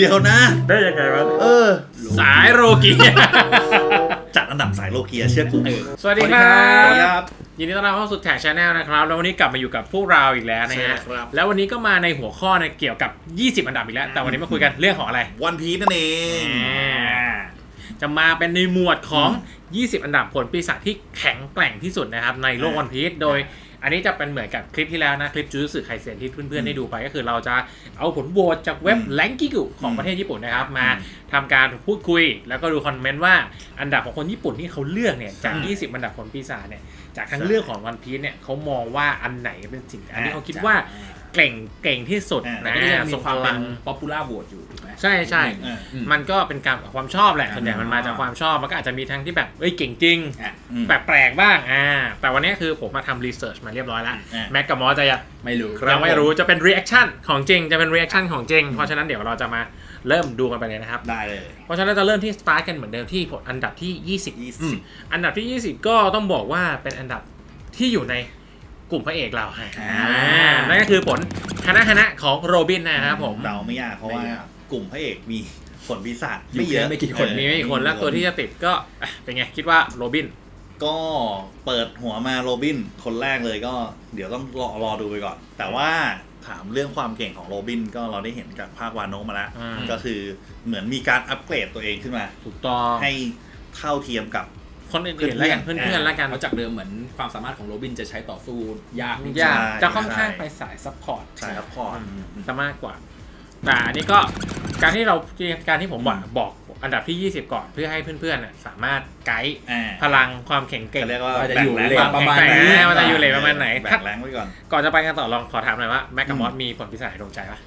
เดี๋ยวนะ ได้ยังไงวะเออ สายโรกีจัดอันดับสายโลเกียเชื่อกูสวัสดีครัสวัสดีบครับยินดีต้อนรับเข้าสู่แท็กชาแนลนะครับ แล้ววันนี้กลับมาอยู่กับพวกเราอีกแล้วนะใช่ฮะครับแล้ววันนี้ก็มาในหัวข้อเนี่ยเกี่ยวกับ 20 อันดับอีกแล้ว แต่วันนี้มาคุยกันเรื่องของอะไรวันพีนั่นเองจะมาเป็นในหมวดของ 20 อันดับผลปีศาจที่แข็งแกร่งที่สุดนะครับในโลกวันพีชโดย อันนี้จะเป็นเหมือนกับคลิปที่แล้วนะ คลิปจูสึไคเซนที่เพื่อนๆได้ดูไป ก็คือเราจะเอาผลโหวตจากเว็บอืมแลงกิกุของประเทศญี่ปุ่นนะครับ มาอืมทำการพูดคุย แล้วก็ดูคอมเมนต์ว่าอันดับของคนญี่ปุ่นที่เขาเลือกเนี่ยจากอืม20 อันดับผลปีศาจเนี่ยจากทั้งใช่เรื่องของวันพีชเนี่ยเขามองว่าอันไหนเป็นสิ่งอันนี้อ่าเขาคิดว่า เก่งเก่งที่สุดอ่านะก็ยังมีทรงความพเป็ลันง popular vote อยู่ถูกไหมใช่ใช่ เอออืม มันก็เป็นการความชอบแหละอ่าส่วนใหญ่มันมาจากความชอบมันก็อาจจะมีทั้งที่แบบเอ้ยเก่งจริง อะอืม แปลกๆบ้างอ่าแต่วันนี้คือผมมาทำรีเสิร์ชมาเรียบร้อยแล้วอ่าแม็กกับมอสจะยังไม่รู้ครับยังไม่รู้จะเป็น reaction ของจริงจะเป็น reaction ของจริงเพราะฉะนั้นเดี๋ยวเราจะมาเริ่มดูกันไปเลยนะครับ ได้เลย เพราะฉะนั้นจะเริ่มที่ start กันเหมือนเดิมที่ผลอันดับที่ 20ยี่อืสิมบอันดับที่ 20 ก็ต้องบอกว่าเป็นอันดับที่อยู่ใน กลุ่มพระเอกเราฮะอ่าอ่านั่นก็คือผลคณะคณะของโรบินนะครับผมเดาไม่ยากเพราะว่าไม่ยาก กลุ่มพระเอกมีผลปีศาจอยู่ไม่เยอะแค่ไม่กี่คน เออมีไม่กี่คนแล้วตัวที่จะติดก็อะเป็นไงคิดว่าโรบิน ก็เปิดหัวมาโรบิน คนแรกเลยก็เดี๋ยวต้องรอรอดูไปก่อน แต่ว่าถามเรื่องความเก่งของโรบินก็เราได้เห็นจากภาควานโนะมาแล้ว อืม ก็คือเหมือนมีการอัปเกรดตัวเองขึ้นมา ถูกต้อง ให้เท่าเทียมกับ คนอื่นๆแล้วกันเพื่เพื่อนๆอนๆแล้วกัน เพราะจากเดิมเหมือนความสามารถของโรบินจะใช้ต่อสู้ยากนิดยากใช่จะค่อนข้างใช่ไปสายซัพพอร์ตสายซัพพอร์ตจะมากกว่า แต่อันนี้ก็การที่เราการที่ผมบอกบอกอันดับที่ 20 ก่อนเพื่อให้เพื่อนๆน่ะสามารถไกด์อ่าพลังความแข็งเก่งเขาเรียกว่าว่าจะแบ่องยู่แรงเลก่ทอนประมาณแบ่งนี้แรงว่าจะอยู่เลทประมาณไหนแบ่งแรงไว้ก่อนก่อนจะไปกันต่อลองขอถามหน่อยว่าแมกกามอสมีผลพิเศษในดวงใจปะ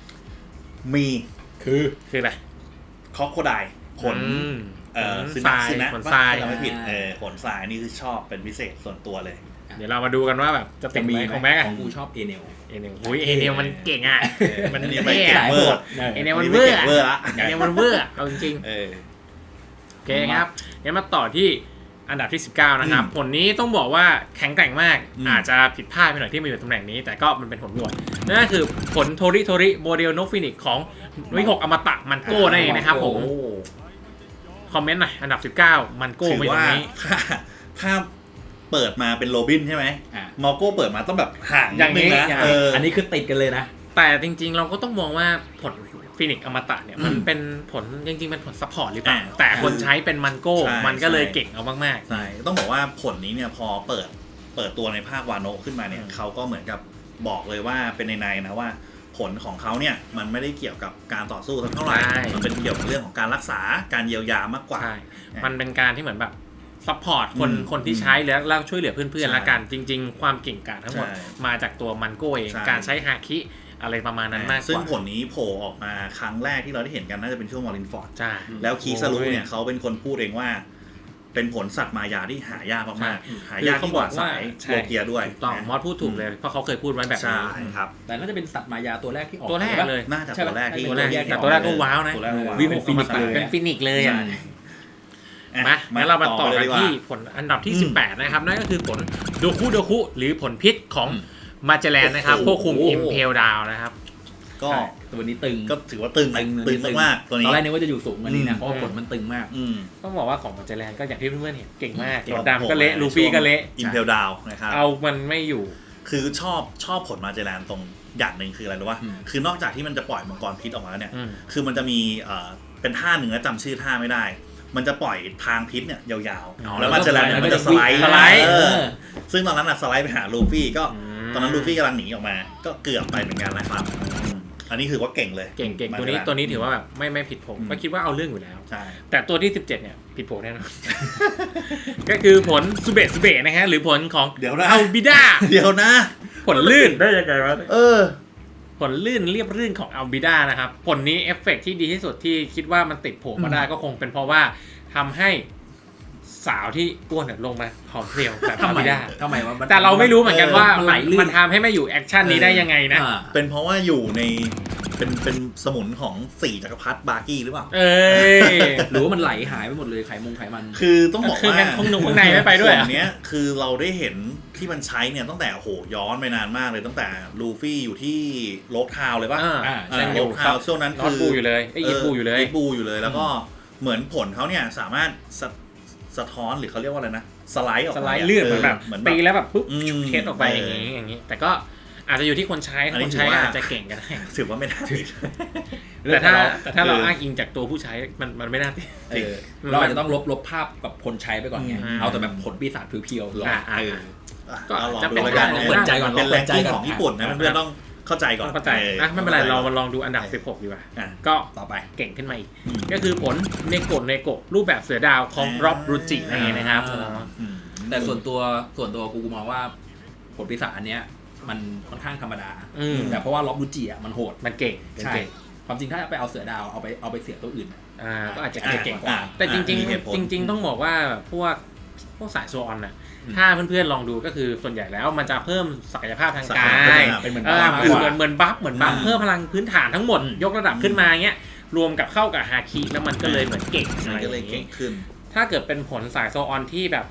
มีคือคืออะไรคอกโคไดผลอืม เอ่อผซึลนัทรายซึนะผลทราย ถ้จำไม่ผิดอ่าเออผลทรายนี่คือชอบเป็นพิเศษส่วนตัวเลย เดี๋ยวเรามาดูกันว่าแบบจะติจะดมีไหมไหมของแม็กอะของกูชอบเอเนล เอเนลหุยเอเนลมันเก่งอะมันอันนี้เท่ไม่เก่งอะเวอร์เอเนลมันอัเวอร์ก่งเวอร์ละเอเนลมันเวอร์อะเอาจริงๆ เออ โอเคครับเดี๋ยวมาต่อที่อันดับที่ 19 นะครับ อืมผลนี้ต้องบอกว่าแข็งแกร่งมาก อืม อาจจะผิดพลาดไปหน่อยที่มาอยู่ตำแหน่งนี้ แต่ก็มันเป็นผลบวกนั่นก็คือผลโทริโทริโมเดลนกฟินิกของวิหกอมตะมันโก้นั่นเองนะครับผม โอ้ คอมเมนต์หน่อยอันดับ 19 มันโก้ถือมาอยู่ตรว่างนี้ ถ้าถ้าเปิดมาเป็นโรบินใช่ไหมอะ มอร์โก้เปิดมาต้องแบบห่างอย่างนี้ดงนะเอออันนี้คือติดกันเลยนะ แต่จริงๆ เราก็ต้องมองว่าผลฟินิกอมตะเนี่ย มันอืมเป็นผลจริงๆ เป็นผลซัพพอร์ตหรือเปล่า อ่าแต่คนใช้เป็นมันโก้ ใช่มันก็เลยใช่ เก่งเอามาก ใช่ต้องบอกว่าผลนี้เนี่ยพอเปิดเปิดตัวในภาควาโนะขึ้นมาเนี่ยอืม เขาก็เหมือนกับบอกเลยว่าเป็นในในๆนะว่า ผลของเขาเนี่ยมันไม่ได้เกี่ยวกับการต่อสู้สักเท่าไหร่ ใช่ มันเป็นเกี่ยวกับเรื่องของการรักษาการเยียวยามากกว่า ใช่มันเป็นการที่เหมือนแบบซัพพอร์ตคนอืมคนที่ใช้แล้วแล้วช่วยเหลือเพื่อนๆใช่ละกันจริง ๆ ความเก่งกาจทั้งหมด ใช่มาจากตัวมันโก้เอง ใช่ การใช้ฮาคิอะไรประมาณนั้นมากกว่าซึ่งผลนี้โผล่ออกมาครั้งแรกที่เราได้เห็นกันน่าจะเป็นช่วงวอลลินฟอร์ด ใช่ แล้วคีซารุโอ้ยเนี่ยเขาเป็นคนพูดเองว่า เป็นผลสัตว์มายาที่หายากมากใช่ๆหายากคือเขายิ่งกว่าบอกว่าสายใช่โลเกียด้วยถูกต้องนะมอสพูดถูกเลยเพราะเขาเคยพูดไว้แบบใช่นี้ครับ แต่น่าจะเป็นสัตว์มายาตัวแรกที่ออกตัวแรกปะเลยน่าจะใช่ตัวปะแรกที่ตัวแรกแยกแต่ตัวแรกก็ว้าวนะตัวแรกก็ว้าววิหกฟินิกเลยเป็นฟินิกเลยอะใช่มางั้นเรามาต่อไปกันลยดีว่าที่ผลอันดับที่อืม18 นะครับ นั่นก็คือผลโดคุโดคุหรือผลพิษของอืมมาเจแลนนะครับโอ้พโหวกคุมอิมเพลดาวนะครับ ก็ใช่ตัวนี้ตึงก็ถือว่าตึงนะตึงมากๆตัวตนี้ อนแรกนึกว่าจะอยู่สูงกว่านี้อืนะมเพราะว่าผลมันตึงมาก อืม ต้องบอกว่าของมาเจแลนก็อย่างที่เพื่อนๆเห็นเก่งมากเก่งโดดดำก็เละลูฟี่ก็เละอินเทลดาวนะครับ เอามันไม่อยู่ คือชอบชอบผลมาเจแลนตรงอย่างหนึ่งคืออะไรรู้ป่ะ อืม คือนอกจากที่มันจะปล่อยมังกรพิษออกมาแล้วเนี่ย อืม คือมันจะมีเอ่อเป็นท่าหนึ่งแล้วจำชื่อท่าไม่ได้ มันจะปล่อยทางพิษเนี่ยยาวอ๋อๆ แล้วมาเจแลนเนี่ยมันจะสไลด์สไลด์ เออเออซึ่งตอนนั้นอะสไลด์ไปหาลูฟี่ก็อืมตอนนั้นลูฟี่กำลังหนีออกมา ก็เกือบไปเหมือนกันนะครับ อืมอันนี้ถือว่าเก่งเลย เก่งเก่งมาตัวนี้เจแลตัวนี้ถือว่าแบบไม่ไม่ผิดผมอืมก็คิดว่าเอาเรื่องอยู่แล้วใช่แต่ตัวที่ 17 เนี่ย ผิดผมแน่นอนก็คือผลสุเบะสุเบะนะฮะ หรือผลของเดี๋ยวนะอัลบิดาเดี๋ยวนะ ผลลื่นได้ยังไงวะเออ ผลลื่นเรียบรื่นของอัลบิดานะครับ ผลนี้เอฟเฟกต์ที่ดีที่สุดที่คิดว่ามันติดผมมาได้ก็คงเป็นเพราะว่าทำให้ สาวที่อ้วนเนี่ยลงมาผอมเพรียวแบบทำอัลไมบิดาทำไมวะมันแต่เราไม่รู้เหมือนกันว่ามันไหลลื่น มันทำให้ไม่อยู่แอคชั่นนี้ได้ยังไงนะ อ่า เป็นเพราะว่าอยู่ในเป็นเป็นสมุนของสี่จักรพรรดิบาร์กี้หรือเปล่า เอ้ย หรือว่ามันไหลหายไปหมดเลยไขมงไขมัน คือต้องบอกคือว่ามันข้างนอกข้างในไม่ไปด้วยส่อะวนเนี้ยคือเราได้เห็นที่มันใช้เนี่ยตั้งแต่โอ้โหย้อนไปนานมากเลยตั้งแต่ลูฟี่อยู่ที่โลกทาวน์เลยป่ะอ่า อ่าอ่ายังอโลยู่กครัทาบวน์ช่วงนั้นนอตคือบูอยู่เลยไอ้ยอีบูอยู่เลย อีบูอยู่เลยแล้วก็เหมือนผลเขาเนี่ยสามารถสะ สะท้อนหรือเขาเรียกว่าอะไรนะสไลด์ออกสมาไลด์เลือดเหมือนแบบเหมือนแบบตีแล้วแบบปุ๊บอืมเทสออกไปอย่างนี้อย่างนี้ แต่ก็อาจจะอยู่ที่คนใช้อัถ้านนี้คนใช้ถือว่าอาจจะเก่งก็ได้ถือว่าไม่ได้ผิดแต่ถ้าแต่ถ้าเราเอออ้อ้างอิงจากตัวผู้ใช้มันมันไม่น่าติดเออเราอาจจะต้องลบลบภาพกับคนใช้ไปก่อนไงอืมเอาแต่แบบผลปีศาจเพียวๆลองอ่าอ่าเอออะก็เราลองจะดูเป็นแล้วกันได้เปิดใจก่อนเป็นเปิแรงดใจกิ้งก่อนของญี่ปุ่นนะอะเพื่อนๆต้อง เข้าใจก่อนเข้าใจอออะไม่เป็นไรข้เราใจมาลองดูอันดับ 16 ดีกว่าอะก็ต่อไปเก่งขึ้นมาอีกอืมก็คือผลเนโกะเนโกะรูปแบบเสือดาวของอ่าร็อบรูจินั่นเองนะครับอ่าอืมแต่ส่วนตัวส่วนตัวกูมองว่าผลปีศาจอันเนี้ยมันค่อนข้างธรรมดาอืมแต่เพราะว่าล็อบรูจิอะมันโหดมันเก่งมันใช่เก่งความจริงถ้าไปเอาเสือดาวเอาไปเอาไปเสียตัวอื่นอ่าก็อาจจะอะเก่งกว่าอะแต่จริงมีเหตุผลๆจริง ๆ ต้องบอกว่าพวกพวกสายโซออนน่ะอืม ถ้าเพื่อนๆลองดูก็คือส่วนใหญ่แล้วมันจะเพิ่มศักยภาพทางศักากยภาพยเป็นเหมือนเออบ้ามากคือกว่าเหมือนเหมือนบัฟเหมือนบัฟอืมเพิ่มพลังพื้นฐานทั้งหมดอืมยกระดับขึ้นมาเงี้ยรวมกับเข้ากับฮาคิแล้วมันก็เลยเหมือนเก่งมัอะไรนอก็เลยย่างเก่นี้งขึ้นถ้าเกิดเป็นผลสายโซออนที่แบบ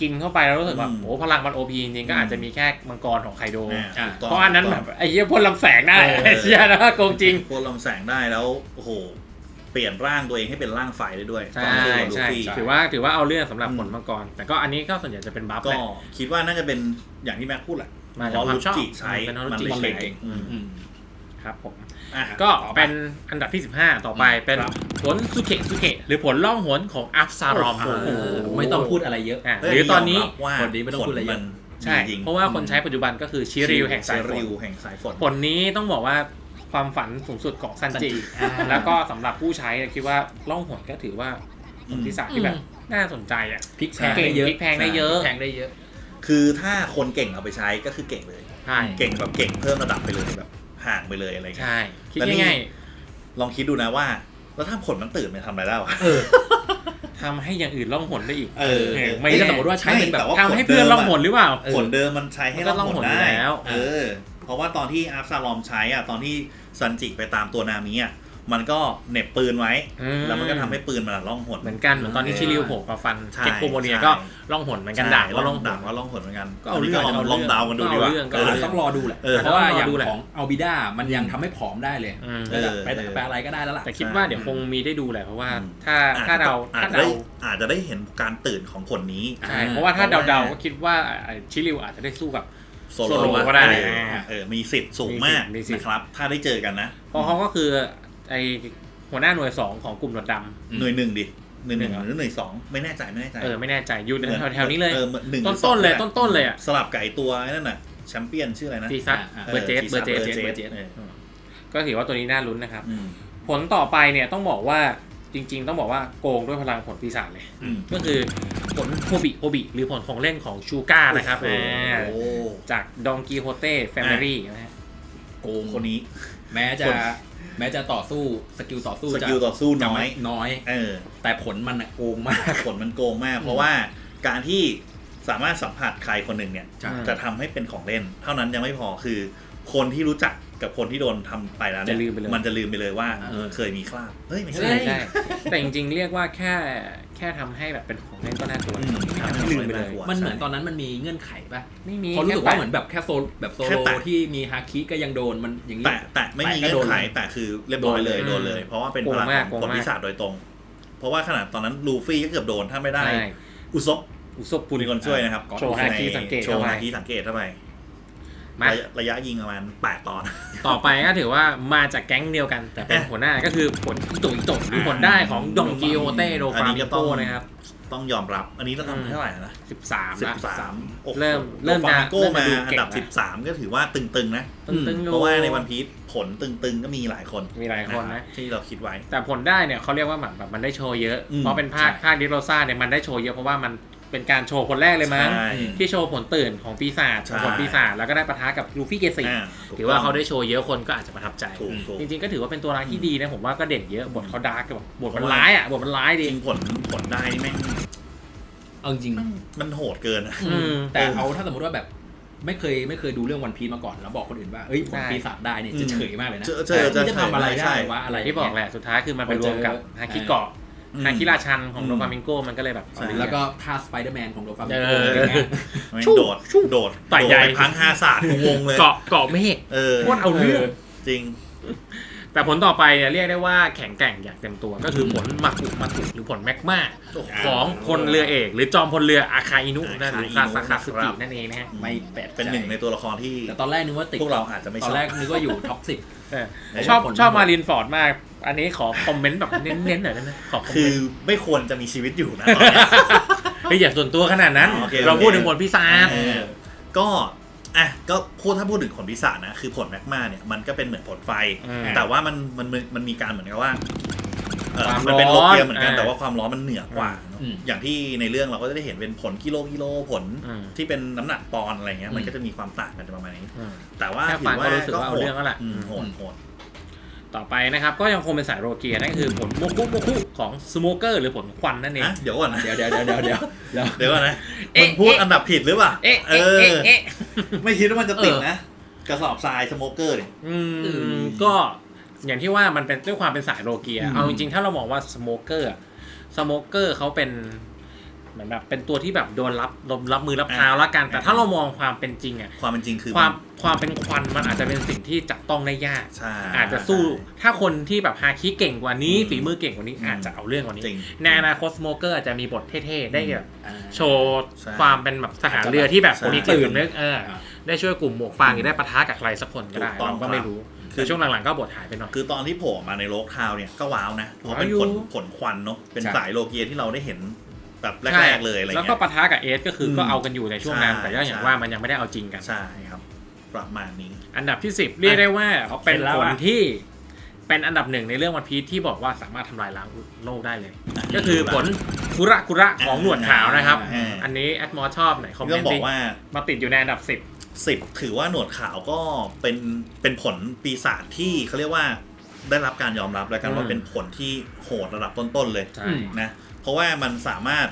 กินเข้าไปแล้วรู้สึกว่าอืมโอ้พลังมันโอพีจริงๆก็อาจจะมีแค่มังกรของไคโดอะอะถูกต้องเพราะอันนั้นแบบไอ้เหี้ยพ่นลำแสงได้เออไอ้เหี้ยนะโกงจริงพวกลำแสงได้แล้วโอ้โหเปลี่ยนร่างตัวเองให้เป็นร่างไฟได้ด้วยใช่ตอนสู้กับลูใช่ฟี่ถือว่าถือว่าเอาเรื่องสำหรับอืมผลมังกร แต่ก็อันนี้ก็ส่วนใหญ่จะเป็นบัฟก็แหละคิดว่าน่าจะเป็นอย่างที่แม็กพูดแหละมาจากความชอบจิใช้เป็นเพราะมันจิเลยมันเลยเก่งอืมอืมครับผมอะก็ต่อไปเป็นอันดับที่ 15 ต่อไปเป็นครับผลสุเคสุเคหรือผลล่องหนของอัฟซารอมโอ้โหไม่ต้องพูดอะไรเยอะอะเฮ้ยหรือตอนนี้ยมรับว่าคนนี้ไม่ต้องพูดอะไรเยอะผลมันใช่จงๆเพราะว่าคนใช้ปัจจุบันก็คือชิริวแห่งสายฝนชิริวแห่งสายฝนผลนี้ต้องบอกว่า ความฝันสูงสุดของซันจิอ่า แล้วก็สำหรับผู้ใช้คิดว่าล่องหนก็ถือว่าผลที่สามที่แบบอืมน่าสนใจอะพลิกแพเก่งงได้เยอะ พลิกแพงได้เยอะแพงได้เยอะคือถ้าคนเก่งเอาไปใช้ก็คือเก่งเลย ใช่เก่งแบบเก่งเพิ่มระดับไปเลยแบบห่างไปเลยอะไรเงี้ย ใช่คิดแล้วนี่ ง่ายลองคิดดูนะว่า แล้วถ้าผลมันตื่นไปทำอะไรได้วะเออๆทำให้อย่างอื่นล่องหนได้อีกเออเออไม่ไม่แน่ถ้าสมมติว่าใช้เป็นแบบแต่ว่า ทำให้เพื่อนล่องหนหรือเปล่าเออผลเดิมมันใช้ให้มันก็ล่องหนล่องหนอยู่ได้แล้ว เออ เพราะว่าตอนที่อาร์ซาลอมใช้อะตอนที่ซันจิไปตามตัวนามิอะมันก็เหน็บปืนไว้ อืม แล้วมันก็ทำให้ปืนมันอะล่องหน เหมือนกันเหมือนตอนที่ชิริวโผล่มาฟันใช่เก็กโคโมเนียใช่ ก็ล่องหนเหมือนกันด่างก็ล่องหด่านงก็ล่องหนเหมือนกันก็เอาเรื่องนนี้เอาลเรื่ององเดากันดูดีกว่าก็เอาเรื่องก็เอเอาอเรื่องต้องรอดูแหละ เออเพราะว่าอย่างต้องรอดูแหละของอัลบิด้ามันยังทำให้ผอมได้เลยอืมเออ ไปไปอะไรก็ได้แล้วล่ะ แต่คิดว่าเดี๋ยวคงมีได้ดูแหละเพราะว่าอืม ถ้าถ้าเราอาจถ้าจะได้เราอาจจะได้เห็นการตื่นของผลนี้ ใช่อ่าเพราะว่าถ้าเพราะว่า เดาๆก็คิดว่าไอ้ชิริวอาจจะได้สู้กับ โซโซโลโลก็ได้เออเออมีสิทธิ์สูงมากมีสิทธิ์นะครับ ถ้าได้เจอกันนะเพราะเขาก็คือไอ้หัวหน้าหน่วยสองของกลุ่มหนวดดอืมหน่วยหนึ่งดิหน่วยหนึ่งหนึ่งเหรอหรือหน่วยสองไม่แน่ใจไม่แน่ใจำเออไม่แน่ใจอยู่เหมือนแถวๆนี้เลยออหมือหนึ่งหต้รืนอสองต้นๆเลยแหะต้นต้นๆเลยอะสลับกับไอ้ตัวไอ้นั่นน่ะแชมเปี้ยนชื่ออะไรนะซีซัสอ่าเบอร์เจสเบอร์เจสซีซัสเบอร์เจสเออก็ถือว่าตัวนี้น่าลุ้นนะครับอืมผลต่อไปเนี่ยต้องบอกว่า จริง ๆ ต้องบอกว่าโกงด้วยพลังผลปีศาจเลย อืมก็คือผลโฮบิโฮบิหรือผลของเล่นของชูก้านะครับโอ้อ่าโหจากดองกีโฮเต้แฟมิลี่นะฮะ โกงคนนี้ แม้จะ คน แม้จะต่อสู้สกิลต่อสู้สจะกิลต่อสู้น้อย น้อย เออ แต่ผลมันอะโกงมากผลมันโกงมาก เพราะว่าการที่สามารถสัมผัสใครคนหนึ่งเนี่ย ใช่ จะทำให้เป็นของเล่น เท่านั้นยังไม่พอคือ คนที่รู้จัก กับคนที่โดนทำไปแล้วเนี่ยจะลืมไปเลยมันจะลืมไปเลยว่าเออเคยมีคราบเฮ้ยไม่ใช่ ใช่ใช่แต่จริงๆ เรียกว่าแค่แค่ทำให้แบบเป็นของเล่นก็น่ากลัวอืมไม่ทำให้ลืมไปเลยน่ากลัวมันเหมือนตอนนั้นมันมีเงื่อนไขป่ะไม่มีเขาะรู้สึกแค่ว่าแปะเหมือนแบบแค่โซลแบบโซแค่โลแตะ ที่มีฮาคิก็ยังโดนมันอย่างนี้ แต่แต่ไม่มีแตะก็เงื่โดอนนไขเลยแต่คือเรียบร้อยเลยโดโดนนเลเลยย เพราะว่าเป็นโกพงลังมาก ของโกผงลมากปีศาจโดยตรง เพราะว่าขนาดตอนนั้นลูฟี่ก็เกือบโดนถ้าไม่ได้ ใช่อุซบอุซบปุมีคนช่วยนะครับโชว์ฮาคิสังเกตโชว์เข้าไป ฮาคิสังเกตเข้าไป มาระยะระยะยิงประมาณแปดตอน ต่อไปก็ถือว่ามาจากแก๊งเดียวกัน แต่เป็นหัวหน้าก็คือผลอิโตะอิโตะหรือผลได้ของดองกิโอเต้โดอันฟานี้มิก็โกต้องนะครับ ต้องยอมรับ อันนี้เราอืมทำเท่าไหร่นะ13สิละบสามเริ่มเริ่มฟาจะมิโก้เริ่มจะมาดูอัเก่นงดับละสิบสามก็ถือว่าตึงๆนะตึงๆอยู่เพราะว่าในวันพีชผลตึงๆก็มีหลายคนมีหลายคนนะที่เราคิดไว้ แต่ผลได้เนี่ยเขาเรียกว่าเหมือนแบบมันได้โชว์เยอะอืมเพราะเป็นภาคใช่ภาคดิโรซ่าเนี่ยมันได้โชว์เยอะเพราะว่ามัน เป็นการโชว์คนแรกเลยมั้งใช่ที่โชว์ผลตื่นของปีศาจใช่ ผลปีศาจแล้วก็ได้ปะทะกับลูฟี่เกสิอ่าถูกถือว่าต้งเขาได้โชว์เยอะคนก็อาจจะประทับใจ ถูกถูกจริงๆก็ถือว่าเป็นตัวร้ายที่ดีนะผมว่าก็เด่นเยอะบทเขาดาร์กแบบบทมันร้ายอะบทมันร้ายจดีริงผลผลได้นี่แม่งเอาจริงมันโหดเกินอะ อืม แต่เอาถ้าสมมติว่าแบบไม่เคยไม่เคยดูเรื่องวันพีมาก่อนแล้วบอกคนอื่นว่าเอ้ยผลใช่ ปีศาจได้เนี่ยจะเฉยมากเลยนะเจอเจอจะทำอะไรใช่ได้วะอะไร ที่บอกแหละสุดท้ายคือมันไปรวมกับฮาคิเกาะอืม ฮาคิราชันของอืมโดฟามิงโกมันก็เลยแบบใช่ แล้วก็ท่าสไปเดอร์แมนของโดฟามิเอโกออะไรเงี้ยแม่งชู่โดดชู่โดดต่อยใหญ่ โดดไปพังห้าศาสตร์กูงงเลยเกาะเกาะเมฆเออโคตรเอาเรื่องจริง แต่ผลต่อไปเนี่ยเรียกได้ว่าแข็งแกร่งอย่างเต็มตัว ก็คือผลมากุมากุหรือผลแมกมาของพลเรือเอก หรือจอมพลเรืออาคาอินุนั่นหรือคาซาคาสึกินั่นเองนะฮะไม่แปลกใจเป็นหนึ่งในตัวละครที่ แต่ตอนแรกนึกว่าติดพวกเราอาจจะไม่ตชออนบแรกนึกว่าอยู่ท็อปสิบเออเออชอบผลชอบมารินฟอร์ดมาก อันนี้ขอคอมเมนต์แบบเน้นๆหน่อยได้ไหมขอคอมคืเมอนต์ไม่ควรจะมีชีวิตอยู่นะตอนเนี้ยเฮ้ยอย่าส่วนตัวขนาดนั้นอ๋อโอเคเราโอเคพูดถึงผลพิศาจเออก็ อะก็พูดถ้าพูดถึงผลพิศาจนะคือผลแมกมาเนี่ยมันก็เป็นเหมือนผลไฟ อืมแต่ว่ามันมันมันมันมีการเหมือนกับว่าเออความมันเป็นโลร้อนเกียเหมือนกันอ่าแต่ว่าความร้อนมันเหนือกว่าเนอะอืมอย่างที่ในเรื่องเราก็จะได้เห็นเป็นผลกิโลกิโลผลอืมที่เป็นน้ำหนักปอนด์อะไรเงี้ยอืมมันก็จะมีความต่างกันประมาณนี้อืมแต่ว่าแค่ถืฟังอก็ว่ารู้สึกว่าเอาเรื่องแล้วล่ะมโหดโหด ต่อไปนะครับ ก็ยังคงเป็นสายโรเกียนั่นก็คือผลโมคุโมคุของสโมเกอร์หรือผลควันนั่นเองนะเดี๋ยวก่อนนะเดี๋ยวเดี๋ยวเดี๋ยวเดี๋ยวเดี๋ยวเดี๋ยวเดี๋ยวก่อนนะเอ๊ะมึงพูดอันดับผิดหรือเปล่าเอ๊ะเอเอ๊ะอเอ๊ะเอ๊ะ ไม่คิดว่ามันจะติดนะ กระสอบทรายสโมเกอร์เนี่ย อือืมมก็อย่างที่ว่ามันเป็นด้วยความเป็นสายโรเกีย อืม เอาจริงๆ ถ้าเรามองว่าสโมเกอร์สโมเกอร์เขาเป็น เหมือนแบบเป็นตัวที่แบบโดนรับรับรับมือรับเท้าแล้วกัน แต่ถ้าเรามองความเป็นจริงอะความเป็นจริงคือความความเป็นควันมันอาจจะเป็นสิ่งที่จับต้องได้ยากใช่อาจจะสู้ถ้าคนที่แบบฮาคิเก่งกว่านี้อืมฝีมือเก่งกว่านี้อืมอาจจะเอาเรื่องกว่านี้จริงในอนาคตสโมเกอร์อาจจะมีบทเท่ๆ ได้แบบอ่าโชว์ใช่ความเป็นแบบทหารเรือที่แบบใช่คนที่ตื่นนึกเอออ่าได้ช่วยกลุ่มหมวกฟางหรือได้ปะทะกับใครสักคนก็ได้ถูกต้องเราก็ไม่รู้ครับคือช่วงหลังๆก็บทหายไปหน่อย คือตอนที่โผล่มาในโลกทาวน์เนี่ยก็ว้าวนะเพราะเป็นว้าวอยู่ผลผลควันเนาะเป็นใช่สายโลเกียที่เราได้เห็น แบบใช่แรกๆเลยอะไรแล้วเงี้ก็ย ปะทะกับเอสก็คืออมก็เอากันอยู่ในช่วงนั้น ใช่แต่ก็อย่างใช่ ว่ามันยังไม่ได้เอาจริงกัน ใช่ครับ ประมาณนี้ อันดับที่ 10 เรียกได้ว่าเป็นเป็นแล้วผลอะ ที่เป็นอันดับหนึ่งในเรื่องวันพีชที่บอกว่าสามารถทำลายล้างโลกได้เลย ก็คือผลกุระกุระของหนวดขาวนะครับ อ่า อันนี้แอดมอชอบไหนคอมเมต้อนงต์บอสิกว่า มาติดอยู่ในอันดับ 10สิบถือว่าหนวดขาวก็เป็นเป็นผลปีศาจที่เขาเรียกว่าได้รับการยอมรับแล้วกันอืมว่าเป็นผลที่โหดระดับต้นๆเลยใช่อืมนะ เพราะว่ามันสามารถ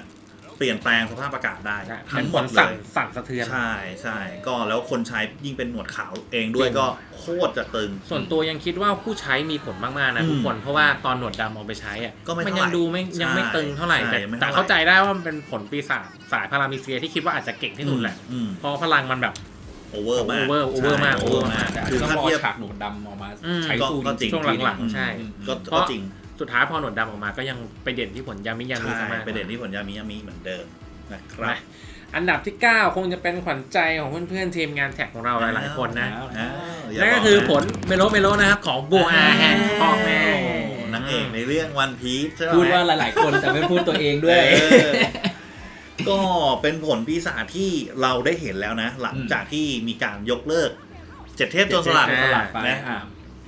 เปลี่ยนแปลงสภาพอากาศได้ใช่ทั้เป็งนหผมลดเลสั่งยสั่งสะเทือน ใช่ใช่ก็แล้วคนใช้ยิ่งเป็นหนวดขาวเองด้วยจริง ก็โคตรจะตึง ส่วนตัวยังคิดว่าผู้ใช้มีผลมากๆนะอืมทุกคนเพราะว่าตอนหนวดดำเอาไปใช้อะก็ไม่มันเท่าไหร่ยังดูไม่ยังไม่ใช่ตึงเท่าไหร่ใช่แต่ยังไม่แต่เท่าไหร่ เข้าใจได้ว่ามันเป็นผลปีศาจสายพารามิเซียที่คิดว่าอาจจะเก่งที่สุดแหละอืมเพราะพลังมันแบบ โอเวอร์มาก over over มากโอเวอร์มากแต่คือต้องถ้ารอเทียบ ฉากหนวดดำออกมาอืม ใช้สู้ก็จริง ช่วงหลังๆใช่ อืม ก็เพก็ราะจริง สุดท้ายพอหนวดดำออกมาก็ยังไปเด่นที่ผลยามิยามิใช่ซะมากเป็นเด่นที่ผลยามียามีเหมือนเดิมนะครับนะอันดับที่ 9 คงจะเป็นขวัญใจของเพื่อนๆทีมงานแท็กของเราหลายๆคนนะอ้าวอย่านั่นบก็นะคือผลเมโลเมโลนะครับของโบอาแฮนคอกแม่นางเอกในเรื่องวันพีชใช่ไหมพูดว่าหลายๆคนแต่ไม่พูดตัวเองด้วยเออก็เป็นผลปีศาจที่เราได้เห็นแล้วนะ หลังจากที่มีการยกเลิก เจ็ดเทพโจรสลัดเจ็ดเทพโจรสลัดไปนะอ่า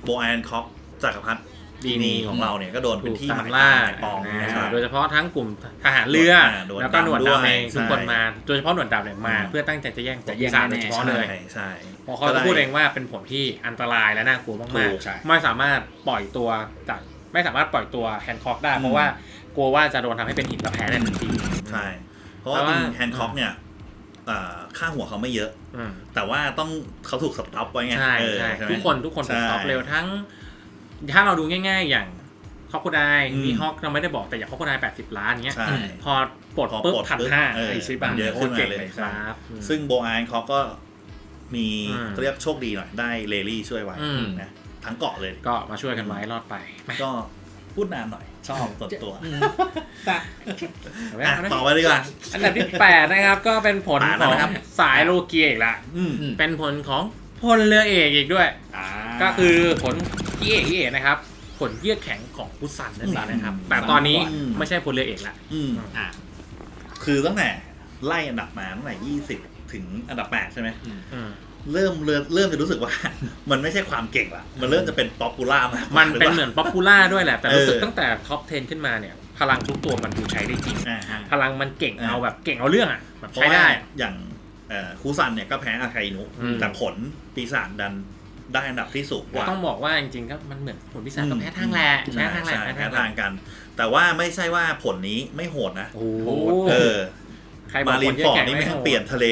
โบแอนคอกจักรพรรดิ ดีนีของเราเนี่ยก็โดนเป็ถูนกที่ตาหมมายล่าหมายปองอ่านะครับโดยเฉพาะทั้งกลุ่มทหารเรืออ่าโดนแล้วก็หนวดดำด้วยดำเองทุกคนใช่มาโดยเฉพาะหนวดดำเนี่ยมาอืมเพื่อตั้งใจจะแย่งผลจะแย่ปีงศาจแน่โดยเฉๆพาะเลยใช่ใช่เพราะเขาจะพูดเองว่าเป็นผลที่อันตรายและน่ากลัวถูมากกใช่ๆไม่สามารถปล่อยตัวจากไม่สามารถปล่อยตัวแฮนคอกได้อืมเพราะว่ากลัวว่าจะโดนทำให้เป็นหินและแพ้ในทันทีใช่เพราะว่าแต่ว่าแฮนคอกเนี่ยเอ่อค่าหัวเขาไม่เยอะอืมแต่ว่าต้องเขาถูกสต็อปไว้ไงใช่เออใช่ไหมทุกคนทุกคนใช่ถูกสต็อปเร็วทั้ง ถ้าเราดูง่าย ๆ อย่างคอกโคไดอืมมีฮอกเราไม่ได้บอกแต่อย่างคอกโคไดแปดสิบล้านเงี้ย ใช่พอปลดพอปุ๊บปลดพันปุ๊บห้าเออไอชิบัมันนเยอะโคขึ้ตนรมาเก่งเลยเลยครับอืม ซึ่งโบอานเขาก็มีอืมเขาเรียกโชคดีหน่อยได้เลลี่ช่วยไว้อืม นะทั้งเกาะเลย ก็มาช่วยกันไว้รอดไปมาก็พูดนานหน่อย ชอบส่วนตัวอืมเอาไว้อะเอาไว้ต่อไปดีกว่า อันดับที่แปดนะครับ ก็เป็นผลแปดขแล้อวงนะครับ สายโลเกียอีกละ อืมอืมเป็นผลของ พลเรือเอกอีกด้วย อ่าก็คือผลที่เอกที่เอกนะครับผลเยือกแข็งของพุสันนั่นเองนะครับ แต่ตอนนี้อืมไม่ใช่พลเรือเอกละอืมอ่าคือตั้งแต่ไล่อันดับมาตั้งแต่ยี่สิบถึงอันดับแปดใช่ไหมอืม เริ่มเริ่มเริ่มจะรู้สึกว่า มันไม่ใช่ความเก่งละมันเริ่มจะเป็นป๊อปปูล่ามากกว่ามันเป็นรืปล่าเหมือนป๊อปปูล่าด้วยแหละ แต่รู้สึกเออตั้งแต่ท็อป 10 ขึ้นมาเนี่ย พลังทุกตัวมันดูใช้ได้จริง อ่าฮะ พลังมันเก่งอ่าเอาแบบเก่งเอาเรื่องอะแบบเพราะใช้ว่าได้อย่างเอ่อ คูซันเนี่ยก็แพ้อาคาอินุอืมแต่ผลปีศาจดันได้อันดับที่สูงกว่าต้องบอกว่าจริงๆก็มันเหมือนผลพิศาจก็แพ้ทางแหละใช่แพ้ทางแหละใช่แพ้แพ้ทางแหทาละงกัน แต่ว่าไม่ใช่ว่าผลนี้ไม่โหดนะโอ้โหเออใครบอกมารีผนลเยืฟออกร์ดแข็งนี่ไม่ไม่โหงดเปลี่ยนทะเล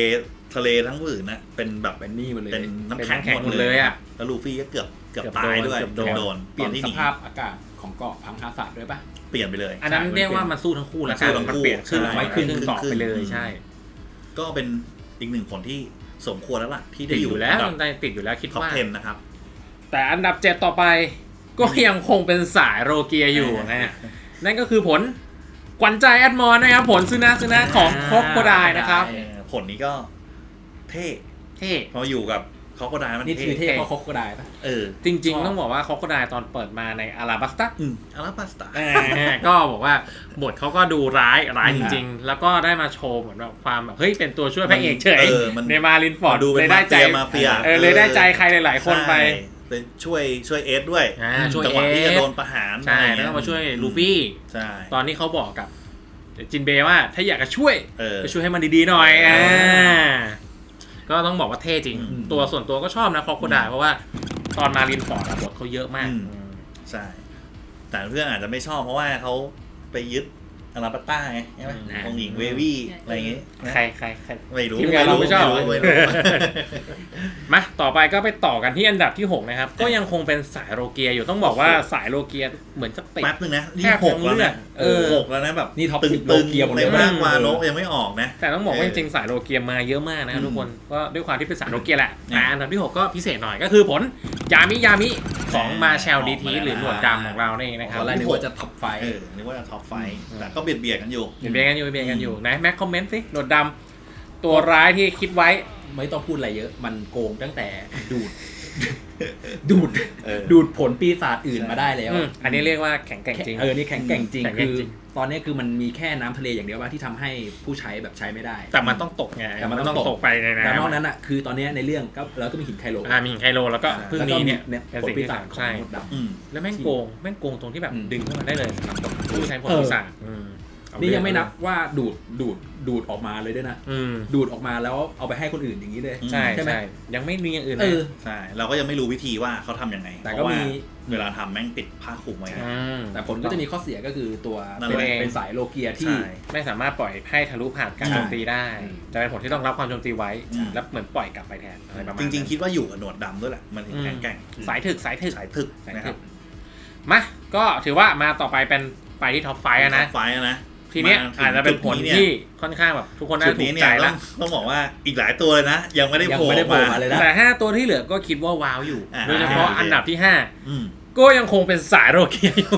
ทะเลทั้งผืนนะเป็นแบบเป็นนี่หมดเลยเป็นน้ำเป็นแข็งน้ำแข็งหมดหมดเลเลยยอะอะแล้วลูฟี่ก็เกือบเกือบเกือบตายด้วยโดนเกือบโดนโดนเปลี่ยนตอที่สหภาพอากาศของเกาะพังฮาศาสตร์ด้วยปะเปลี่ยนไปเลย อันนั้นเรียกว่ามันสู้ทั้งคู่แล้วมันสู้ทั้งมันคู่เปลี่ยนขึ้นใช่ไว้ขึ้นต่อขึ้นไปเลยขึ้นใช่ ก็เป็น อีกหนึ่งคนที่สมควรแล้วล่ะ ที่ได้ติดออยู่ยู่แล้วอันดับในติดอยู่แล้วคิดท็อปว่า 10นะครับ แต่อันดับเจ็ดต่อไปก็ยังคงเป็นสายโรเกียอยู่นะฮะนั่นก็คือผลขวัญใจแอดมอนนะครับ ผลซึนะซึนะของครอกโคไดนะครับ เออผลนี้ก็เท่เท่พออยู่กับ เขาก็ได้มันนี่เท่คือเทพเพราะครบก็ได้ปะเออจริงชอบๆต้องบอกว่าครอกโคไดตอนเปิดมาในอาราบัสตัอืมอาราบัสตาก็บอกว่าบทเขาก็ดูร้ายร้ายอืจมริง ๆ แล้วก็ได้มาโชว์เหมือนแบบความแบบเฮ้ยเป็นตัวช่วยพระเอกเฉยเออมันในมารินฟอร์ดดูเป็นเลยได้ใจมาเฟียมาเฟียเออเลยได้ใจใครหลายๆคนไปใช่เป็นช่วยช่วยเอสด้วยอ่าช่วยจังหวะที่เอสจะโดนประหารใช่อะไรแล้วเงี้ก็มาช่วยลูฟี่ใช่ตอนนี้เขาบอกกับจินเบย์ว่าถ้าอยากจะช่วยเออก็ช่วยให้มันดีๆหน่อยเอออ่า ก็ต้องบอกว่าเท่จริง อืม ตัวส่วนตัวก็ชอบนะครอกโคไดเพราะว่าตอนมารินฟอร์ดอะบทเขาเยอะมาก อืม ใช่ แต่เพื่อนอาจจะไม่ชอบเพราะว่าเขาไปยึด อาราบัตต้าไงใช่ไหมอืมองค์หญิงเววี่อะไรอย่างงี้นะใครใครใคร ไม่รู้ทีมงานเราไม่ชอบ ไม่รู้มาต่อไปก็ไปต่อกันที่อันดับที่ 6 นะครับ ก็ยังคงเป็นสายโรเกียอยู่ต้องบอกว่าสายโรเกียเหมือนจะติด แป๊บนึงนะนี่แทบหกแล้วทั้งเรื่อนะงเออหกแล้วนะแบบนี่ท็อปตึงสิบโลตึงเกียหมดในเลยร่างอืมวาโนะยังไม่ออกนะ แต่ต้องบอกว่าเอจอริงๆสายโรเกียมาเยอะมากนะครับอืมทุกคนก็ด้วยความที่เป็นสายโรเกียแหละอืมแต่อันดับที่ 6 ก็พิเศษหน่อยก็คือผลยามิยามิของอ่ามาแชลดีทีออกมาแล้วหรือหนวดดำของเรานี่นะคตรับอนแรกนึกว่าจะท็อปไฟ เออนึกว่าจะท็อปไฟว์อืมแต่ก็เบียดเบียดกันอยู่ เบียดเบียนกันอยู่เบียดเบียนกันอยู่ไหนแม็กคอมเมนต์สิหนวดดำตัวร้ายที่คิดไว้ ไม่ต้องพูดอะไรเยอะ มันโกงตั้งแต่ดูด ดูด เออ ดูดผลปีศาจอื่นมาได้แล้วอืมอันนี้เรียกว่าแข็งแกร่งจริง เออนี่แข็งแกร่งจริงแข็งแกร่คืงอ จริง ตอนนี้คือมันมีแค่น้ำทะเลอย่างเดียวว่าที่ทำให้ผู้ใช้แบบใช้ไม่ได้ แต่มันต้องตกไงแต่มันต้องตก ไปในแต่นอกน้ำนั้นอะคือตอนนี้ในเรื่องก็แล้วก็มีหินไคโล อ่ามีหินไคโลแล้วก็เพิ่งนี้เนี่ยเนี่ยเป็นผลสิ่งปีที่ศาสาจมของใช่มดดอืม แล้วแม่งโกงแม่งโกงตรงที่แบบอืม ดึงเข้ามาได้เลยสำหรับผู้ใช้ผลเออปีศาจอืมเอาำ นี่ยังไม่นับเว่าดูดดูดดูดออกมาเลยด้วยนะ อืม ดูดออกมาแล้วเอาไปให้คนอื่นอย่างนี้เลย ใช่ใช่ไหม ใช่ยังไม่มีอย่างอื่นเอเลยอ ใช่เราก็ยังไม่รู้วิธีว่าเขาทำยังไงแต่เพก็ราะว่ามี เวลาทำแม่งปิดผ้าคลุมไว้นะอืมแต่ผลก็จะมีข้อเสียก็คือตัวนั่นเป็นแหละเป็นสายโลเกียที่ ใช่ ไม่สามารถปล่อยให้ทะลุผ่านการใช่โจมตีได้ อืม จะเป็นผลที่ต้องรับความโจมตีไว้อืมแล้วเหมือนปล่อยกลับไปแทนอะไรประมาณจนั้นริง ๆ คิดว่าอยู่กับหนวดดำด้วยแหละมันถึงอืมแข็งแกร่งสายถึกสายถึก สายถึกสายนะคถึรับกมา ก็ถือว่ามาต่อไปเป็นไปที่ท็อปไฟว์อะนะ ไฟว์อะนะ ทีเนี้ยมาถึงอาจจะเป็นผลจุดนี้เนี่ย ที่ค่อนข้างแบบทุกคนน่าจุดจะถูนี้กเนี่ใจยต้แล้อวงต้องบอกว่าอีกหลายตัวเลยนะ ยังไม่ได้ยังโผล่ไม่ได้โผล่มา มาเลยนะแต่5ตัวที่เหลือก็คิดว่าว้าวอยู่ อ่าโดยเฉพาะโอเค อันดับที่อืม5ก็ยังคงเป็นสายโรเกียอยู่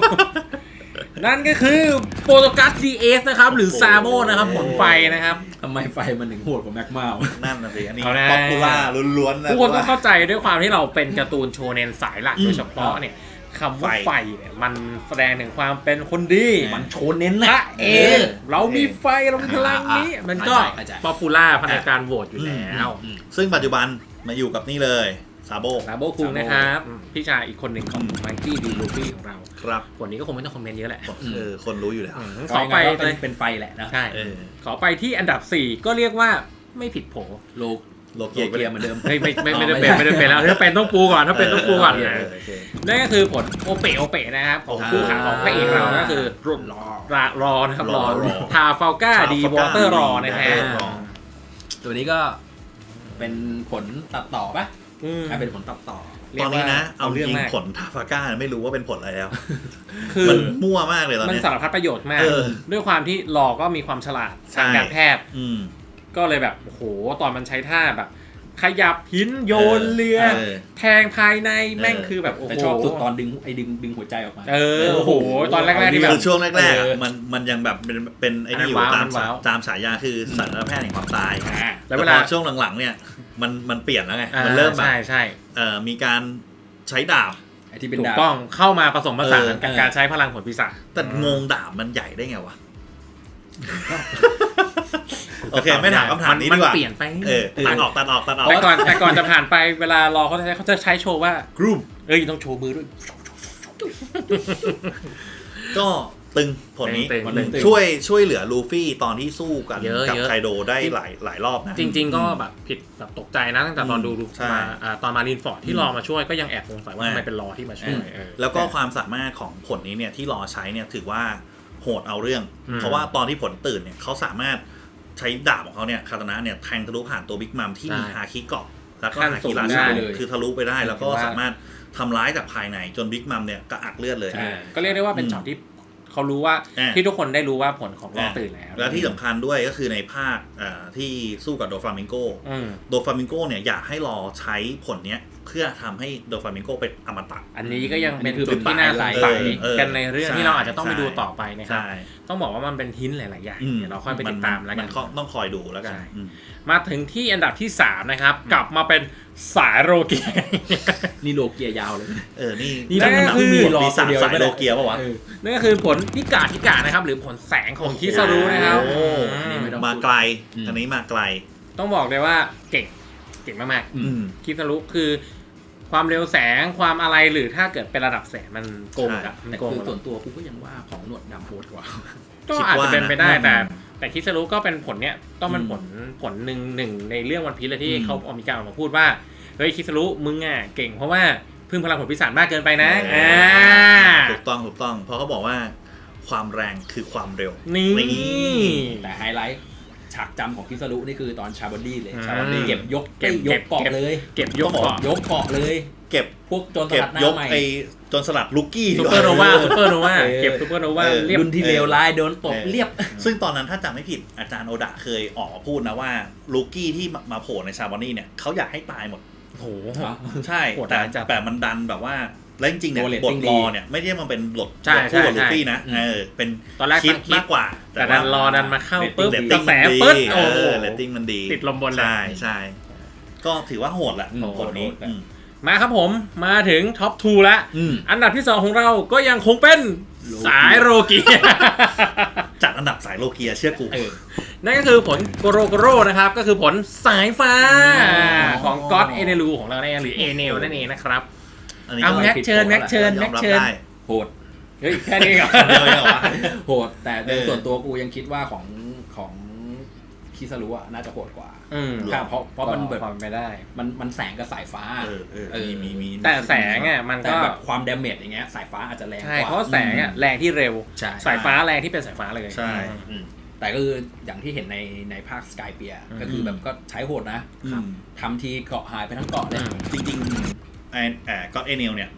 นั่นก็คือโปรโตกัสดีเอสนะครับ หรือซาโมนะครับผลไฟนะครับ ทำไมไฟมันถึงโหดกว่าแม็กมาวนั่นนะสิ อันนี้เอานะ ป๊อปปูล่าล้วนๆนะทุกคนต้องเข้าใจด้วยความที่เราเป็นการ์ตูนโชเนนสายหลักอืมโดยเฉพาะเนี่ย คำว่าไฟไฟเนี่ยมันแสดงถึงความเป็นคนดีอ่ามันโชนเน้นพนะระเอกเรามีไฟเรามีพลังนี้อ่ามันก็เข้าใจป๊อปปูล่าภายในการโหวตอยู่แล้วอืมซึ่งปัจจุบันมาอยู่กับนี่เลยซาโบลาโบคุงนะครับ พี่ชายอีกคนหนึ่งของอืมไมกี้ดีลูฟี่ของเรา ครับคนนี้ก็คงไม่ต้องคอมเมนต์เยอะแหละเออคนรู้อยู่แล้วอืมก็ขอยังไปไงก็เลเป็นยเป็นไฟแหละนะใช่เออขอไปที่อันดับ 4 ก็เรียกว่าไม่ผิดโผโล โลโลเกียเกียเหมือนเดิม เฮ้ยไม่ไม่ไม่ได้อ๋อเป็นไม่ไม่ใช่ได้เป็นแล้วถ้าเป็นต้องปูก่อนถ้าเป็นต้องปูก่อนเนะโอเคนั่นก็คือผลโอเปโอเปนะครับของอ่าคู่ขาของพระเอกเราก็คือรรอรารอนะครับรอรอทาฟาลก้าดีวอเตอร์รอนะฮะรอตัวนี้ก็เป็นผลตัดต่อปะอืมอะเป็นผลตัดต่อตอนนี้นะ เอาเอาจเรื่องริงมากผลทาฟาก้าไม่รู้ว่าเป็นผลอะไรแล้ว คือมันมั่วมากเลยตอนมันเนี้ยสารพัดประโยชน์มากเออด้วยความที่รอก็มีความฉลาดใช่ทางการแพทย์อืม ก็เลยแบบโอ้โหตอนมันใช้ท่าแบบ ขยับหินโยนเรือ เออ แทงภายในแม่งคือแบบโอ้โหแต่ชอบสุดตอนดึงไอ้ดึงดึงหัวใจออกมาเออโอ้โหตอนแรกๆที่แบบ คือช่วงแรกๆเออะอมันมันยังแบบเป็นเป็นไอ้นี่อยู่อันนั้นว้าวตามอันนั้นว้าว ตามฉายาคือสัตวแพทย์แห่งความตายอ่าแล้แล้ววเวเวลาลาช่วงหลังๆเนี่ยมันมันเปลี่ยนแล้วไงอ่ามันเริ่มแบบใช่ใช่เอ่อมีการใช้ดาบ ไอ้ที่เป็นถูกดาบ ต้องเข้ามาผสมผสานเออ กับการใช้พลังผลปีศาจแต่งงดาบมันใหญ่ได้ไงวะ โอเคไม่ถามคำถามนี้ดีกว่าเปลี่ยนไปเออตัดออกตัดออกตัดออกแต่ก่อนแต่ก่อนจะผ่านไปเวลารอเขาจะใช้เขาจะใช้โชว์ว่ากรุ๊ปเอ้ยต้องโชว์มือด้วย ก็ตึงผลนี้ตึงๆผลนี้ตึงๆช่วยช่วยเหลือลูฟี่ตอนที่สู้กันเยอะกัเยอะไคโดได้หลายหลายรอบนะ จริง ๆ ก็แบบผิดแบบตกใจนะตั้งแต่ตอนดูใช่มาอ่าตอนมารีนฟอร์ดที่รอมาช่วยก็ยังแอบสงสัยว่าอ่าทำไมเป็นรอที่มาช่วยเออแล้วก็ความสามารถของผลนี้เนี่ยที่รอใช้เนี่ยถือว่าโหดเอาเรื่องอืมเพราะว่าตอนที่ผลตื่นเนี่ยเขาสามารถ ใช้ดาบของเขาเนี่ยคาตานะเนี่ยแทงทะลุผ่านตัวบิ๊กมัมที่มีใช่ฮาคิเกาะแล้วก็ขั้นฮาสูคิงราได้ชาเลย คือทะลุไปได้ แล้วก็ถือว่าสามารถทำร้ายจากภายในจนบิ๊กมัมเนี่ยกระอักเลือดเลย ใช่ก็เรียกได้ว่าเป็นอืมช็อตที่เขารู้ว่าอ่า ที่ทุกคนได้รู้ว่าผลของรอตื่นแล้วแล้วที่สำคัญด้วยก็คือในภาคเอ่อที่สู้กับโดฟลามิงโก อืม โดฟลามิงโกเนี่ยอยากให้รอใช้ผลเนี้ย เพื่อทำให้โดฟลามิงโกเป็นอมตะ อันนี้ก็ยังเป็นอันนี้คือจุดที่น่าสงสัยเออเออกันในเรื่องใช่ที่เราอาจจะต้องไปใช่ดูต่อไปนะครับใช่ต้องบอกว่ามันเป็นทิ้นหลาย ๆ อย่างอืมเดี๋ยวเราค่อยไปติดตามแล้วกันนต้องคอยดูแล้วกันใช่อืมมาถึงที่อันดับที่ 3 นะครับ กลับมาเป็นสายโรเกียนี่โลเกียยาวเลย เออ นี่นี่นั่นก็คือมีรอมีสามคนเดียวสายไม่ได้โลเกียป่าวะเออนั่นก็คือผลพิกาพิกานะครับ หรือผลแสงของคิซารุนะครับโอ้อืมอันนี้ไม่ต้องมาไกลอืมอันนี้มาไกล ต้องบอกเลยว่าเก่งเก่งมากอือืมๆคิซารุคือ ความเร็วแสงความอะไรหรือถ้าเกิดเป็นระดับแสงมันโกงอะมันแต่โกงคืออะส่วนตัวกูก็ยังว่าของหนวดดำโหดกว่า ก็คิดอาจจะว่าเป็นไปได้นะแต่ แต่คิซารุก็เป็นผลเนี้ยต้องเป็นอืมผลผลหนึ่งหนึ่งในเรื่องวันพีเลยที่อืมเขาเอามีการออกมาพูดว่าเฮ้ยคิซารุมึงอะเก่งเพราะว่าพึ่งพลังผลปีศาจมากเกินไปนะเออ่าถูกต้องถูกต้อง เพราะเขาบอกว่าความแรงคือความเร็วนี่นี่แต่ไฮไลท์ ฉากจำของคิซารุนี่คือตอนชาบอนดี้เลยอืมชาบอนดี้ เก็บยกเก็บยกเกาะเก็บเลย เก็บยกต้องบอกเกาะยกเกาะเลย เก็บพวกโจนสเก็บลัดหน้ายกใหม่ไอ้จนสลัดลูกกี้ซูเปอร์โนวาซูเปอร์โนวาเออเก็บซูเปอร์โนวาเออ เรียบ รุ่นที่เลวร้ายโดนตบเรียบ ซึ่งตอนนั้นถ้าจำไม่ผิดอาจารย์โอดะเคยออกมาพูดนะว่าลูกี้ที่มาโผล่ในชาบอนนี่เนี่ยเขาอยากให้ตายหมด โอ้โห ใช่ โหดแต่ร้ายจัด แต่มันดันแบบว่า แล้วจริงๆเนี่ยตัว rating บทรอดีเนี่ย ไม่ได้มันเป็นบทใช่บทคู่กับใช่ลูฟี่ใช่นะอืมเออเป็นตอนแรกคิดตั้งคิดมากกว่าแต่ดันรอดันมาเข้าปุ๊บเรตกติ้ระงแสมันดีปึ๊ดเอโอ้โหอเรตติ้งมันดีติดลมบนเลย ใช่ใช่ก็ถือว่าโหดแหละอืมผลนี้โหดโหดอืมมาครับผมมาถึงท็อปทูแล้วอืม อันดับที่ 2 ของเราก็ยังคงเป็นโลเกียสายโรเกียจัดอันดับสายโลเกียเชื่อกู เออ นั่นก็คือผลโกโรโกโรนะครับ ก็คือผลสายฟ้าอ๋อ ของก็อดเอเนลูของเราเนี่ยหรือเอเนลนั่นเองนะครับ อันนี้เอาก็แม็กเชิญแม็กเชิญยแม็อกมรับเชิญ ได้ โหดเฮ้ยแค่นี้เหรอเดี๋ยวเอาวะโหด แต่ในเออ ส่วนตัวกูยังคิดว่าของของคิซารุอะน่าจะโหดกว่าอืมครับเพราะเพราะมันแบบความไปได้ มันมันแสงกับสายฟ้า เออเออเออมีมีมี แต่แสงอะมันแต่ก็แบบความดาเมจอย่างเงี้ยสายฟ้าอาจจะแรงใช่กว่าเพราะแสงอะแรงที่เร็ว ใช่ สายฟ้าแรงที่เป็นสายฟ้าเลย ใช่อืม แต่ก็คืออย่างที่เห็นในในภาคสกายเปียอืม ก็คือแบบก็ใช้โหดนะอืม ทำทีเกาะหายไปทั้งเกาะเลย จริงๆ ไอ้แอบก็เอเนลเนี่ย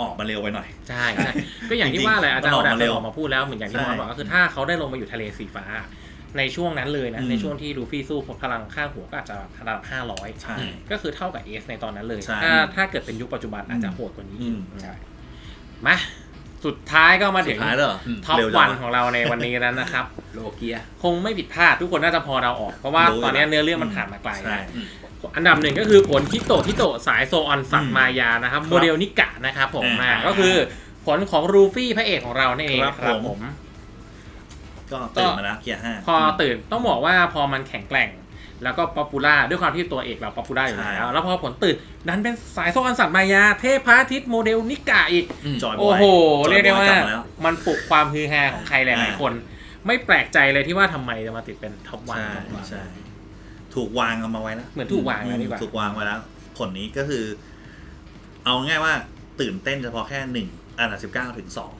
ออกมาเร็วไปหน่อย ใช่ใช่ก็อย่างที่จริงๆว่าเลยอาจารย์มันออกดามาเคเร็ยวออกมาพูดแล้วเหมือนอย่างที่ใช่มอนบอกก็คือถ้าเขาได้ลงมาอยู่ทะเลสีฟ้า ในช่วงนั้นเลยนะอืมในช่วงที่ลูฟี่สู้พลังค่าหัวก็อาจจะระดับห้าร้อยใช่ก็คือเท่ากับเอสในตอนนั้นเลยใช่ถ้าถ้าเกิดเป็นยุคปัจจุบันอาจจะโหดกว่านี้อืมใช่มาสุดท้ายก็มาสุถึดงท้ายแล้วเหรอท็อปเร็วจังวันวะของเราในวันนี้นั้นนะครับ โลเกีย คงไม่ผิดพลาดทุกคนน่าจะพอเราออก เพราะว่ารู้อยู่ตอนนี้แล้วเนื้อเรื่องมันผ่านมาไกลใช่แล้ว อันดับหนึ่งก็คือผลทิโตะทิโตะสายโซออนสัตอืว์มมายานะครับครับ โมเดลนิกะนะครับผมอ่ามาก็คือผลของรูฟี่พระเอกของเรานั่นเองครับครับผม ผม ก็ตื่นมาแล้วเกียร์ห้า พอตื่นต้องบอกว่าพอมันแข็งแกร่ง แล้วก็ป๊อปปูล่าด้วยความที่ตัวเอกเราป๊อปปูล่าอยู่ใช่ แล้วแล้วพอผลตื่นนั้นเป็นสายโซออนสัตว์มายา เทพพระอาทิตย์โมเดลนิกะอีก จอยบอยโอ้โหจเรียกได้ว่าบอกลับมแล้ว มันปลุกความฮือฮาของใครหลายอ่า ๆคน ไม่แปลกใจเลยที่ว่าทำไมจะมาติดเป็นท็อปวันใช่ใช่ ถูกวางเอามาไว้แล้วเหมือนถูกวางแล้วดีกว่า ถูกวางไว้แล้ว ผลนี้ก็คือ เอาง่ายว่าตื่นเต้นเฉพาะแค่หนึ่งอันดับสิบเก้าถึงสอง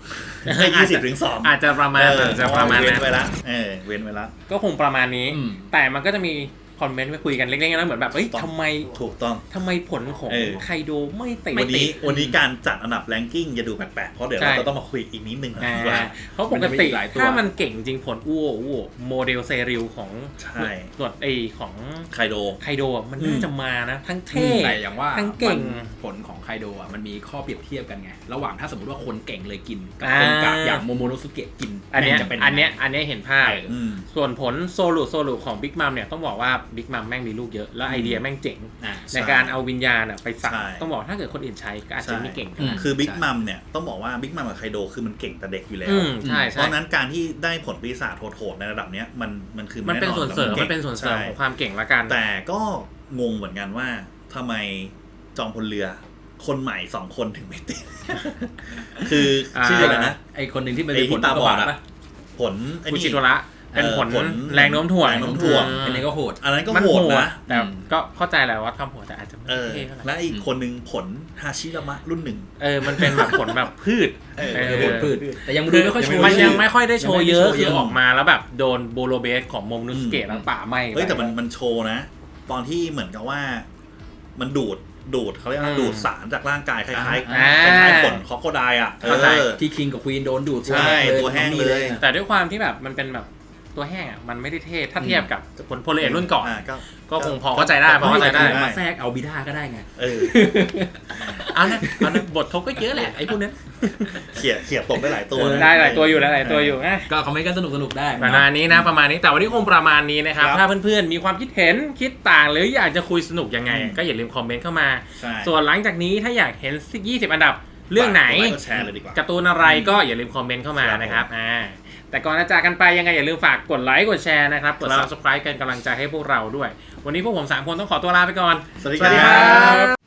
ไม่ยี่สิบถึงสองอาจจะประมาณเอออาจจะประมาณเว้นั้นนไว้ละเออเว้นไว้ละก็คงประมาณนี้อืมแต่มันก็จะมี คอมเมนต์ไปคุยกันเล็กๆนะเหมือนแบบเอ้ยถูกต้องทำไมถูกต้องทำไมผลของเออ ไคโดไม่ติดวันนี้วันนี้การจัดอันดับแรงกิ้งจะดูแปลกๆเพราะเดี๋ยวใช่ เราจะต้องมาคุยอีกนิดนึงอ่าดีกว่า เพราะปกมันจะมีติอีกหลายตัวถ้ามันเก่งจริงผลอ้วอ้วโมเดลเซริลของใช่ส่วนไอของไคโด ไคโดอะมันน่าจะมานะ ทั้งเท่ แต่อย่างว่าทั้งเก่งมันผลของไคโดอะมันมีข้อเปรียบเทียบกันไง ระหว่างถ้าสมมติว่าคนเก่งเลยกิน กับอ่า คนกากอย่างโมโมโนสุเกะกินอันเนี้ยแม่งจะเป็นอันเนี้ยอันเนี้ยเห็นภาพเอออืม ส่วนผลโซลูโซลูของบิ๊กมัมเนี่ยต้องบอกว่าบิ๊กมัมแม่งมีลูกเยอะ แล้วไอเดียแม่งเจ๋ง อะในการเอาวิญญาณอะไปสั่งใช่ ต้องบอกถ้าเกิดคนอื่นใช้ก็อาจจะไม่เก่งอืมคือบิ๊กใช่มัมเนี่ยต้องบอกว่าบิ๊กมัมกับไคโดคือมันเก่งแต่เด็กอยู่แล้ว อืมใช่เพใช่ราะฉะนั้นการที่ได้ผลปีศาจโหดๆในระดับเนี้ยมันมันคือมันเป็นส่วนเสริมแอมันเป็นส่วนเสริมใช่ของความเก่งละกัน แต่ก็งงเหมือนกันว่าทำไมจอมพลเรือ คนใหม่สองคนถึงไม่ติด คืออ่า ชื่ออะไรนะ ไอคนหนึ่งที่มันไอ้เป็นผลที่ตาบอดอะปะผลไอ้คุนี่ชิโทระ เป็นผลเออผลแรงโน้มถ่วงแรงโน้มถ่วง อันนี้ก็โหด อันนั้นก็มันโหโหดดนะ แต่อืม ก็เข้าใจแหละว่าทำโหดแต่อาจจะไม่เออ เท่เท่าไหร่และอีกคนหนึ่งผลฮาชิรามะรุ่นหนึ่ง เออมันเป็นแบบผลแบบพืช เออ เอเอออโหดพืชแต่ยังคืดูอไม่ค่อยโชว์มันยังชื่อไม่ค่อยได้โชว์เยอะยังไม่ได้โชว์คือเยอะ ออกมาแล้วแบบโดนโบโลเบสของโมมนุสเกตอืมแล้วป่าไหมเฮ้ย แต่มันไป มันโชว์นะ ตอนที่เหมือนกับว่า มันดูดดูดเขาเรียกว่าอืมดูดสารจากร่างกายคล้ายๆอ่าคล้ายๆผลคอโคไดอะเข้าใจ เออ ที่คิงกับควีนโดนดูดใช่ตัวแห้งเลย แต่ด้วยความที่แบบมันเป็นแบบ ตัวแห้งอะมันไม่ได้เท่ถ้าเทียบกับผลโพลเอทรุ่นก่อนอ่าก็ก็คงพอเข้าใจได้พอเข้าใจได้ได้มาแทรกเอาบิด้าก็ได้ไงเออเอานะเอานะบทเขาก็เยอะแหละไอ้พวกนั้นเขี่ยเขี่ยตกได้หลายตัวเออนะได้หลายตัวอยู่ได้หลายตัวอยู่นะก็คอมเมนต์กันสนุกสนุกๆได้ประมาณนี้นะประมาณนี้แต่วันนี้คงประมาณนี้นะครับครับถ้าเพื่อนๆมีความคิดเห็นคิดต่าง หรืออยากจะคุยสนุกยังไงอืมก็อย่าลืมคอมเมนต์เข้ามาใช่ส่วนหลังจากนี้ถ้าอยากเห็น 20 อันดับเรื่องไหนฝากกดลค์กดแชร์เลยดีกว่าการ์ตูนอะไรก็อย่าลืมคอมเมนต์เข้ามาครับนะครับอ่า แต่ก่อนจะจากกันไปยังไงอย่าลืมฝากกดไลค์กดแชร์นะครับ กดครับ subscribe กันกำลังใจให้พวกเราด้วย วันนี้พวกผมสามคนต้องขอตัวลาไปก่อน สวัสดีสวัสดีคครัรับบ